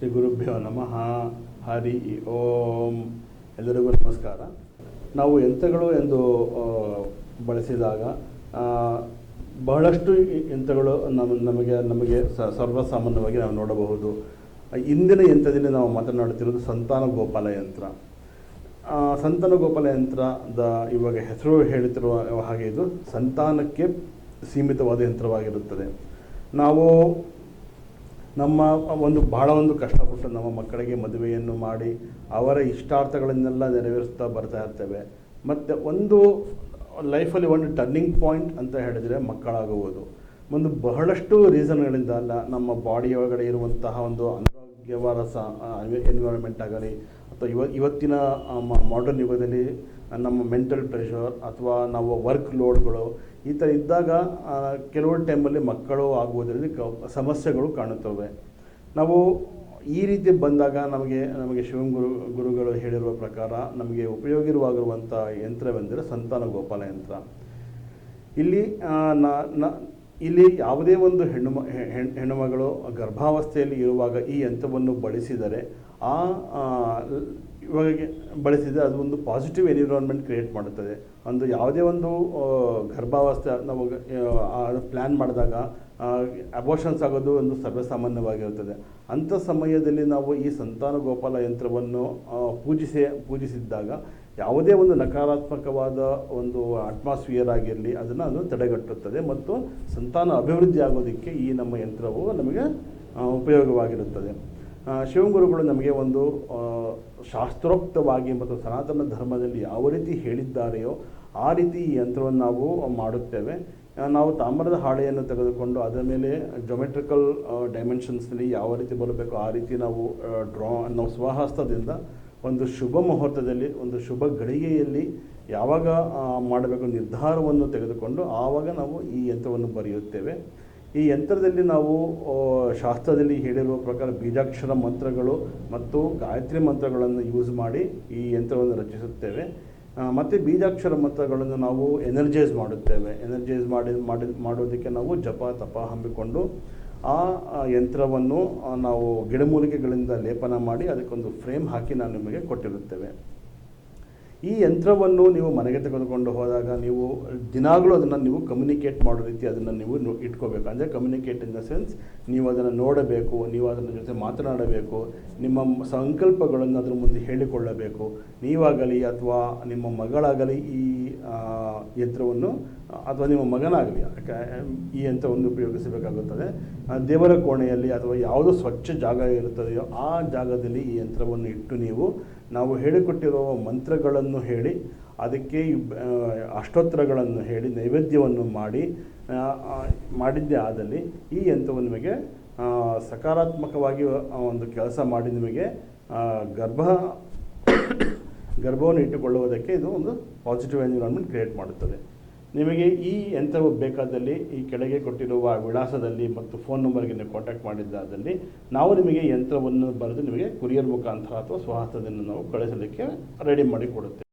ಶ್ರೀ ಗುರುಭ್ಯೋ ನಮಃ, ಹರಿ ಓಂ. ಎಲ್ಲರಿಗೂ ನಮಸ್ಕಾರ. ನಾವು ಯಂತ್ರಗಳು ಎಂದು ಬಳಸಿದಾಗ ಬಹಳಷ್ಟು ಯಂತ್ರಗಳು ನಮ್ಮ ನಮಗೆ ನಮಗೆ ಸರ್ವಸಾಮಾನ್ಯವಾಗಿ ನಾವು ನೋಡಬಹುದು. ಇಂದಿನ ಯಂತ್ರದಲ್ಲಿ ನಾವು ಮಾತನಾಡುತ್ತಿರುವುದು ಸಂತಾನ ಗೋಪಾಲ ಯಂತ್ರ. ಸಂತಾನ ಗೋಪಾಲ ಯಂತ್ರದ ಇವಾಗ ಹೆಸರು ಹೇಳುತ್ತಿರುವ ಹಾಗೆ ಇದು ಸಂತಾನಕ್ಕೆ ಸೀಮಿತವಾದ ಯಂತ್ರವಾಗಿರುತ್ತದೆ. ನಾವು ನಮ್ಮ ಒಂದು ಬಹಳ ಒಂದು ಕಷ್ಟಪಟ್ಟು ನಮ್ಮ ಮಕ್ಕಳಿಗೆ ಮದುವೆಯನ್ನು ಮಾಡಿ ಅವರ ಇಷ್ಟಾರ್ಥಗಳನ್ನೆಲ್ಲ ನೆರವೇರಿಸ್ತಾ ಬರ್ತಾ ಇರ್ತೇವೆ. ಮತ್ತು ಒಂದು ಲೈಫಲ್ಲಿ ಒಂದು ಟರ್ನಿಂಗ್ ಪಾಯಿಂಟ್ ಅಂತ ಹೇಳಿದರೆ ಮಕ್ಕಳಾಗುವುದು. ಒಂದು ಬಹಳಷ್ಟು ರೀಸನ್ಗಳಿಂದ ಅಲ್ಲ, ನಮ್ಮ ಬಾಡಿ ಒಳಗಡೆ ಇರುವಂತಹ ಒಂದು ಅನಾರೋಗ್ಯವಾದ ಸ ಎನ್ವಿರಾನ್ಮೆಂಟ್ ಆಗಲಿ ಅಥವಾ ಇವ, ಇವತ್ತಿನ ಮಾಡರ್ನ್ ಯುಗದಲ್ಲಿ ನಮ್ಮ ಮೆಂಟಲ್ ಪ್ರೆಷರ್ ಅಥವಾ ನಾವು ವರ್ಕ್ ಲೋಡ್ಗಳು ಈ ಥರ ಇದ್ದಾಗ ಕೆಲವೊಂದು ಕೆಲವು ಟೈಮಲ್ಲಿ ಮಕ್ಕಳು ಆಗುವುದರಲ್ಲಿ ಕ, ಸಮಸ್ಯೆಗಳು ಕಾಣುತ್ತವೆ. ನಾವು ಈ ರೀತಿ ಬಂದಾಗ ನಮಗೆ ನಮಗೆ ಶಿವಂ ಗುರು, ಗುರುಗಳು ಹೇಳಿರುವ ಪ್ರಕಾರ ನಮಗೆ ಉಪಯೋಗಿರುವಾಗಿರುವಂಥ ಯಂತ್ರವೆಂದರೆ ಸಂತಾನ ಗೋಪಾಲ ಯಂತ್ರ. ಇಲ್ಲಿ ನ- ಇಲ್ಲಿ ಯಾವುದೇ ಒಂದು ಹೆಣ್ಣು ಹೆಣ್ಣುಮಗಳು ಗರ್ಭಾವಸ್ಥೆಯಲ್ಲಿ ಇರುವಾಗ ಈ ಯಂತ್ರವನ್ನು ಬಳಸಿದರೆ ಆ ಆ, ಇವಾಗ ಬಳಸಿದರೆ ಅದು ಒಂದು ಪಾಸಿಟಿವ್ ಎನ್ವಿರಾನ್ಮೆಂಟ್ ಕ್ರಿಯೇಟ್ ಮಾಡುತ್ತದೆ. ಒಂದು ಯಾವುದೇ ಒಂದು ಗರ್ಭಾವಸ್ಥೆ ನಾವು ಪ್ಲ್ಯಾನ್ ಮಾಡಿದಾಗ ಅಬೋಷನ್ಸ್ ಆಗೋದು ಒಂದು ಸರ್ವಸಾಮಾನ್ಯವಾಗಿರುತ್ತದೆ. ಅಂಥ ಸಮಯದಲ್ಲಿ ನಾವು ಈ ಸಂತಾನ ಗೋಪಾಲ ಯಂತ್ರವನ್ನು ಪೂಜಿಸಿ ಪೂಜಿಸಿದ್ದಾಗ ಯಾವುದೇ ಒಂದು ನಕಾರಾತ್ಮಕವಾದ ಒಂದು ಅಟ್ಮಾಸ್ಫಿಯರ್ ಆಗಿರಲಿ, ಅದನ್ನು ಅದು ತಡೆಗಟ್ಟುತ್ತದೆ ಮತ್ತು ಸಂತಾನ ಅಭಿವೃದ್ಧಿ ಆಗೋದಕ್ಕೆ ಈ ನಮ್ಮ ಯಂತ್ರವು ನಮಗೆ ಉಪಯೋಗವಾಗಿರುತ್ತದೆ. ಶಿವಗುರುಗಳು ನಮಗೆ ಒಂದು ಶಾಸ್ತ್ರೋಕ್ತವಾಗಿ ಮತ್ತು ಸನಾತನ ಧರ್ಮದಲ್ಲಿ ಯಾವ ರೀತಿ ಹೇಳಿದ್ದಾರೆಯೋ ಆ ರೀತಿ ಈ ಯಂತ್ರವನ್ನು ನಾವು ಮಾಡುತ್ತೇವೆ. ನಾವು ತಾಮ್ರದ ಹಾಳೆಯನ್ನು ತೆಗೆದುಕೊಂಡು ಅದರ ಮೇಲೆ ಜೊಮೆಟ್ರಿಕಲ್ ಡೈಮೆನ್ಷನ್ಸ್ನಲ್ಲಿ ಯಾವ ರೀತಿ ಬರಬೇಕು ಆ ರೀತಿ ನಾವು ಡ್ರಾ ನಾವು ಸ್ವಹಸ್ತದಿಂದ ಒಂದು ಶುಭ ಮುಹೂರ್ತದಲ್ಲಿ, ಒಂದು ಶುಭ ಗಳಿಗೆಯಲ್ಲಿ ಯಾವಾಗ ಮಾಡಬೇಕು ನಿರ್ಧಾರವನ್ನು ತೆಗೆದುಕೊಂಡು ಆವಾಗ ನಾವು ಈ ಯಂತ್ರವನ್ನು ಬರೆಯುತ್ತೇವೆ. ಈ ಯಂತ್ರದಲ್ಲಿ ನಾವು ಶಾಸ್ತ್ರದಲ್ಲಿ ಹೇಳಿರುವ ಪ್ರಕಾರ ಬೀಜಾಕ್ಷರ ಮಂತ್ರಗಳು ಮತ್ತು ಗಾಯತ್ರಿ ಮಂತ್ರಗಳನ್ನು ಯೂಸ್ ಮಾಡಿ ಈ ಯಂತ್ರವನ್ನು ರಚಿಸುತ್ತೇವೆ. ಮತ್ತು ಬೀಜಾಕ್ಷರ ಮಂತ್ರಗಳನ್ನು ನಾವು ಎನರ್ಜೈಸ್ ಮಾಡುತ್ತೇವೆ. ಎನರ್ಜೈಸ್ ಮಾಡಿ ಮಾಡಿ ಮಾಡೋದಕ್ಕೆ ನಾವು ಜಪ, ತಪ ಹಮ್ಮಿಕೊಂಡು ಆ ಯಂತ್ರವನ್ನು ನಾವು ಗಿಡಮೂಲಿಕೆಗಳಿಂದ ಲೇಪನ ಮಾಡಿ ಅದಕ್ಕೊಂದು ಫ್ರೇಮ್ ಹಾಕಿ ನಾನು ನಿಮಗೆ ಕೊಟ್ಟಿರುತ್ತೇವೆ. ಈ ಯಂತ್ರವನ್ನು ನೀವು ಮನೆಗೆ ತೆಗೆದುಕೊಂಡು ಹೋದಾಗ ನೀವು ದಿನಾಗಲೂ ಅದನ್ನು ನೀವು ಕಮ್ಯುನಿಕೇಟ್ ಮಾಡೋ ರೀತಿ ಅದನ್ನು ನೀವು ಇಟ್ಕೋಬೇಕು. ಅಂದರೆ ಕಮ್ಯುನಿಕೇಟ್ ಇನ್ ದ ಸೆನ್ಸ್ ನೀವು ಅದನ್ನು ನೋಡಬೇಕು, ನೀವು ಅದರ ಜೊತೆ ಮಾತನಾಡಬೇಕು, ನಿಮ್ಮ ಸಂಕಲ್ಪಗಳನ್ನು ಅದರ ಮುಂದೆ ಹೇಳಿಕೊಳ್ಳಬೇಕು. ನೀವಾಗಲಿ ಅಥವಾ ನಿಮ್ಮ ಮಗಳಾಗಲಿ ಈ ಯಂತ್ರವನ್ನು, ಅಥವಾ ನಿಮ್ಮ ಮಗನಾಗಲಿ ಈ ಯಂತ್ರವನ್ನು ಉಪಯೋಗಿಸಬೇಕಾಗುತ್ತದೆ. ದೇವರ ಕೋಣೆಯಲ್ಲಿ ಅಥವಾ ಯಾವುದೋ ಸ್ವಚ್ಛ ಜಾಗ ಇರುತ್ತದೆಯೋ ಆ ಜಾಗದಲ್ಲಿ ಈ ಯಂತ್ರವನ್ನು ಇಟ್ಟು ನೀವು ನಾವು ಹೇಳಿಕೊಟ್ಟಿರುವ ಮಂತ್ರಗಳನ್ನು ಹೇಳಿ, ಅದಕ್ಕೆ ಅಷ್ಟೋತ್ತರಗಳನ್ನು ಹೇಳಿ, ನೈವೇದ್ಯವನ್ನು ಮಾಡಿ ಮಾಡಿದ್ದೇ ಆದಲ್ಲಿ ಈ ಯಂತ್ರವು ನಿಮಗೆ ಸಕಾರಾತ್ಮಕವಾಗಿ ಒಂದು ಕೆಲಸ ಮಾಡಿ ನಿಮಗೆ ಗರ್ಭ, ಗರ್ಭವನ್ನು ಇಟ್ಟುಕೊಳ್ಳುವುದಕ್ಕೆ ಇದು ಒಂದು ಪಾಸಿಟಿವ್ ಎನ್ವಿರಾನ್ಮೆಂಟ್ ಕ್ರಿಯೇಟ್ ಮಾಡುತ್ತದೆ. ನಿಮಗೆ ಈ ಯಂತ್ರವು ಬೇಕಾದಲ್ಲಿ ಈ ಕೆಳಗೆ ಕೊಟ್ಟಿರುವ ವಿಳಾಸದಲ್ಲಿ ಮತ್ತು ಫೋನ್ ನಂಬರ್ಗೆ ನೀವು ಕಾಂಟ್ಯಾಕ್ಟ್ ಮಾಡಿದ್ದಾದಲ್ಲಿ ನಾವು ನಿಮಗೆ ಯಂತ್ರವನ್ನು ಬರೆದು ನಿಮಗೆ ಕುರಿಯರ್ ಮುಖಾಂತರ ಅಥವಾ ಸ್ವಹಸ್ತದಿಂದ ನಾವು ಕಳಿಸಲಿಕ್ಕೆ ರೆಡಿ ಮಾಡಿ ಕೊಡುತ್ತೇವೆ